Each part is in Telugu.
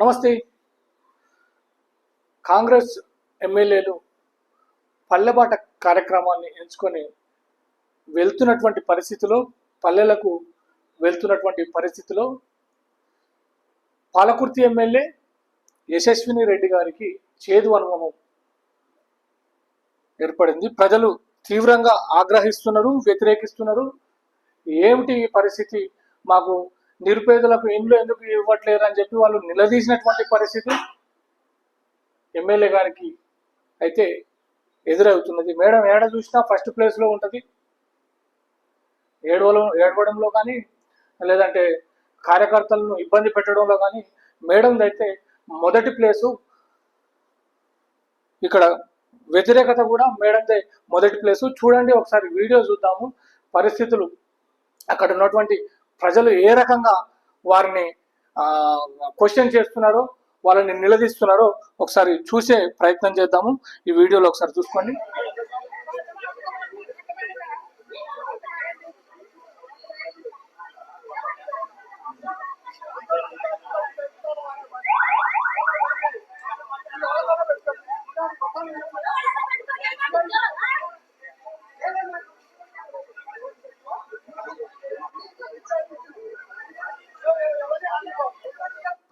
నమస్తే. కాంగ్రెస్ ఎమ్మెల్యేలు పల్లెబాట కార్యక్రమాన్ని ఎంచుకొని వెళ్తున్నటువంటి పరిస్థితిలో పల్లెలకు వెళ్తున్నటువంటి పరిస్థితిలో పాలకుర్తి ఎమ్మెల్యే యశస్విని రెడ్డి గారికి చేదు అనుభవం ఏర్పడింది. ప్రజలు తీవ్రంగా ఆగ్రహిస్తున్నారు వ్యతిరేకిస్తున్నారు. ఏమిటి ఈ పరిస్థితి? మాకు నిరుపేదలకు ఇండ్లు ఎందుకు ఇవ్వట్లేరు అని చెప్పి వాళ్ళు నిలదీసినటువంటి పరిస్థితి ఎమ్మెల్యే గారికి అయితే ఎదురవుతున్నది. మేడం ఏడ చూసినా ఫస్ట్ ప్లేస్లో ఉంటుంది. ఏడవలో ఏడవడంలో కానీ లేదంటే కార్యకర్తలను ఇబ్బంది పెట్టడంలో కానీ మేడం అయితే మొదటి ప్లేసు ఇక్కడ వ్యతిరేకత కూడా మేడందే మొదటి ప్లేసు చూడండి ఒకసారి వీడియో చూద్దాము. పరిస్థితులు. అక్కడ ఉన్నటువంటి ప్రజలు ఏ రకంగా వారిని క్వశ్చన్ చేస్తున్నారో వాళ్ళని నిలదీస్తున్నారో ఒకసారి చూసే ప్రయత్నం చేద్దాము. ఈ వీడియోలో ఒకసారి చూసుకోండి.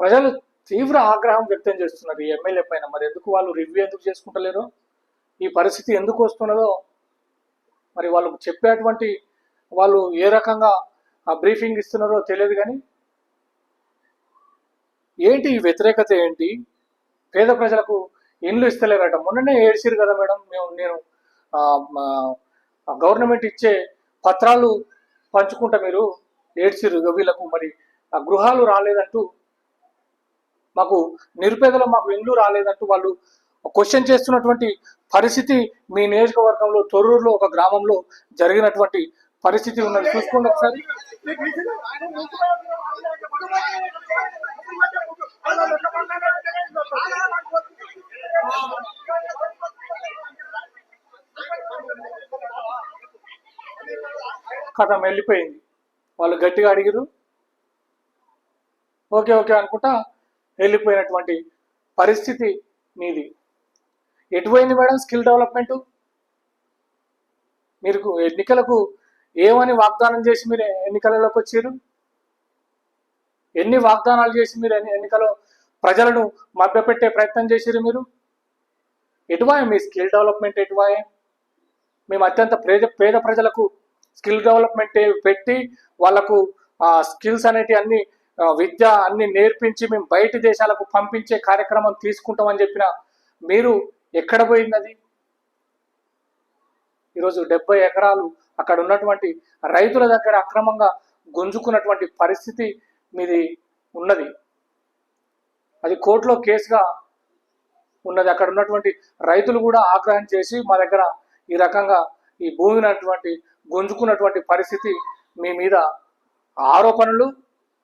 ప్రజలు తీవ్ర ఆగ్రహం వ్యక్తం చేస్తున్నారు ఈ ఎమ్మెల్యే పైన. మరి ఎందుకు వాళ్ళు రివ్యూ ఎందుకు చేసుకుంటలేరు? ఈ పరిస్థితి ఎందుకు వస్తున్నదో? మరి వాళ్ళకు చెప్పేటువంటి వాళ్ళు ఏ రకంగా ఆ బ్రీఫింగ్ ఇస్తున్నారో తెలియదు కానీ ఏంటి ఈ వ్యతిరేకత ఏంటి? పేద ప్రజలకు ఇండ్లు ఇస్తలేరట. మొన్ననే ఏడ్చిరు కదా మేడం మేము నేను మా, గవర్నమెంట్ ఇచ్చే పత్రాలు పంచుకుంటా మీరు ఏడ్చిరు వీళ్ళకు మరి ఆ గృహాలు రాలేదంటూ మాకు నిరుపేదలు మాకు ఇండ్లు రాలేదంటూ వాళ్ళు క్వశ్చన్ చేస్తున్నటువంటి పరిస్థితి మీ నియోజకవర్గంలో తొర్రూరులో ఒక గ్రామంలో జరిగినటువంటి పరిస్థితి ఉన్నది. చూసుకోండి ఒకసారి. కథ వెళ్ళిపోయింది వాళ్ళు గట్టిగా అడిగిరు ఓకే ఓకే అనుకుంటా వెళ్ళిపోయినటువంటి పరిస్థితి మీది. ఎటుపోయింది మేడం స్కిల్ డెవలప్మెంట్? మీరు ఎన్నికలకు ఏమని వాగ్దానం చేసి మీరు ఎన్నికలలోకి వచ్చారు? ఎన్ని వాగ్దానాలు చేసి మీరు ఎన్నికలో ప్రజలను మభ్యపెట్టే ప్రయత్నం చేసిరు మీరు? ఎటువాయ మీ స్కిల్ డెవలప్మెంట్ ఎటువాయ? మేము అత్యంత పేద పేద ప్రజలకు స్కిల్ డెవలప్మెంట్ పెట్టి వాళ్ళకు ఆ స్కిల్స్ అనేటి అన్ని విద్య అన్ని నేర్పించి మేము బయటి దేశాలకు పంపించే కార్యక్రమం తీసుకుంటామని చెప్పిన మీరు ఎక్కడ పోయింది అది? ఈరోజు డెబ్బై ఎకరాలు అక్కడ ఉన్నటువంటి రైతుల దగ్గర అక్రమంగా గుంజుకున్నటువంటి పరిస్థితి మీది ఉన్నది. అది కోర్టులో కేసుగా ఉన్నది. అక్కడ ఉన్నటువంటి రైతులు కూడా ఆగ్రహం చేసి మా దగ్గర ఈ రకంగా ఈ భూమినటువంటి గుంజుకున్నటువంటి పరిస్థితి మీ మీద ఆరోపణలు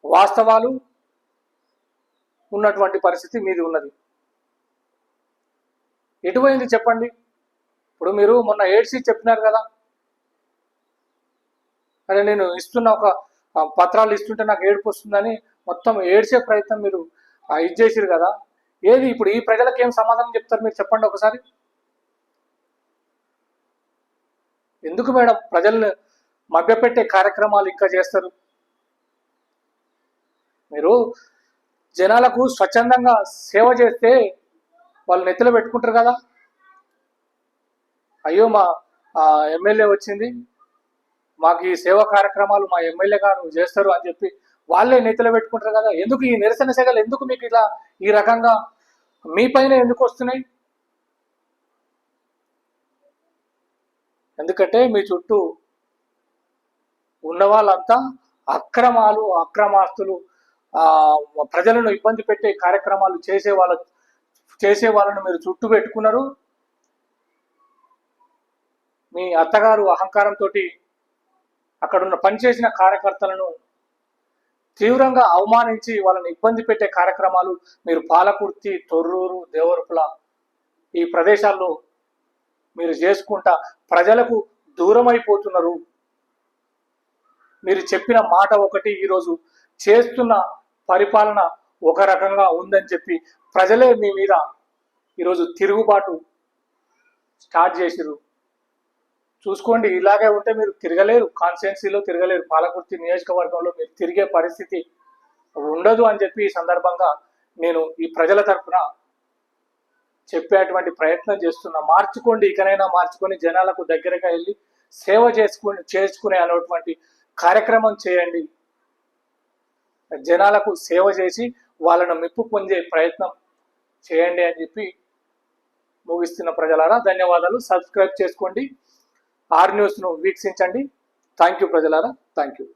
వాస్తవాలు ఉన్నటువంటి పరిస్థితి మీది ఉన్నది. ఎటుపోయింది చెప్పండి? ఇప్పుడు మీరు మొన్న ఏడ్సి చెప్పినారు కదా. అరే నేను ఇస్తున్న ఒక పత్రాలు ఇస్తుంటే నాకు ఏడుపు వస్తుందని మొత్తం ఏడ్చే ప్రయత్నం మీరు ఇది చేసిరు కదా. ఏది ఇప్పుడు ఈ ప్రజలకు ఏం సమాధానం చెప్తారు మీరు చెప్పండి ఒకసారి. ఎందుకు మేడం ప్రజల్ని మభ్యపెట్టే కార్యక్రమాలు ఇంకా చేస్తారు? మీరు జనాలకు స్వచ్ఛందంగా సేవ చేస్తే వాళ్ళు నెత్తిలో పెట్టుకుంటారు కదా? అయ్యో మా ఎమ్మెల్యే వచ్చింది. మాకు ఈ సేవా కార్యక్రమాలు మా ఎమ్మెల్యే గారు చేస్తారు అని చెప్పి వాళ్ళే నెత్తిలో పెట్టుకుంటారు కదా? ఎందుకు ఈ నిరసన సేవలు ఎందుకు మీకు ఇలా ఈ రకంగా మీ పైన ఎందుకు వస్తున్నాయి? ఎందుకంటే మీ చుట్టూ ఉన్న వాళ్ళంతా అక్రమాలు అక్రమాస్తులు ప్రజలను ఇబ్బంది పెట్టే కార్యక్రమాలు చేసే వాళ్ళ చేసే వాళ్ళను మీరు చుట్టూ పెట్టుకున్నారు. మీ అత్తగారు అహంకారంతో అక్కడున్న పనిచేసిన కార్యకర్తలను తీవ్రంగా అవమానించి వాళ్ళని ఇబ్బంది పెట్టే కార్యక్రమాలు మీరు పాలకుర్తి తొర్రూరు దేవరపుల ఈ ప్రదేశాల్లో మీరు చేసుకుంటా ప్రజలకు దూరం అయిపోతున్నారు మీరు చెప్పిన మాట ఒకటి ఈరోజు చేస్తున్న పరిపాలన ఒక రకంగా ఉందని చెప్పి ప్రజలే మీ మీద ఈరోజు తిరుగుబాటు స్టార్ట్ చేసిరు చూసుకోండి ఇలాగే ఉంటే మీరు తిరగలేరు. కాన్స్టిట్యున్సీలో తిరగలేరు. పాలకుర్తి నియోజకవర్గంలో మీరు తిరిగే పరిస్థితి ఉండదు అని చెప్పి ఈ సందర్భంగా నేను ఈ ప్రజల తరఫున చెప్పేటువంటి ప్రయత్నం చేస్తున్నా. మార్చుకోండి ఇకనైనా మార్చుకొని జనాలకు దగ్గరగా వెళ్ళి సేవ చేసుకుని చేసుకునే అనేటువంటి కార్యక్రమం చేయండి. జనాలకు సేవ చేసి వాళ్ళను మెప్పు పొందే ప్రయత్నం చేయండి అని చెప్పి ముగిస్తున్న ప్రజలారా ధన్యవాదాలు. సబ్స్క్రైబ్ చేసుకోండి. ఆర్ న్యూస్ను వీక్షించండి. థ్యాంక్ యూ ప్రజలారా. Thank you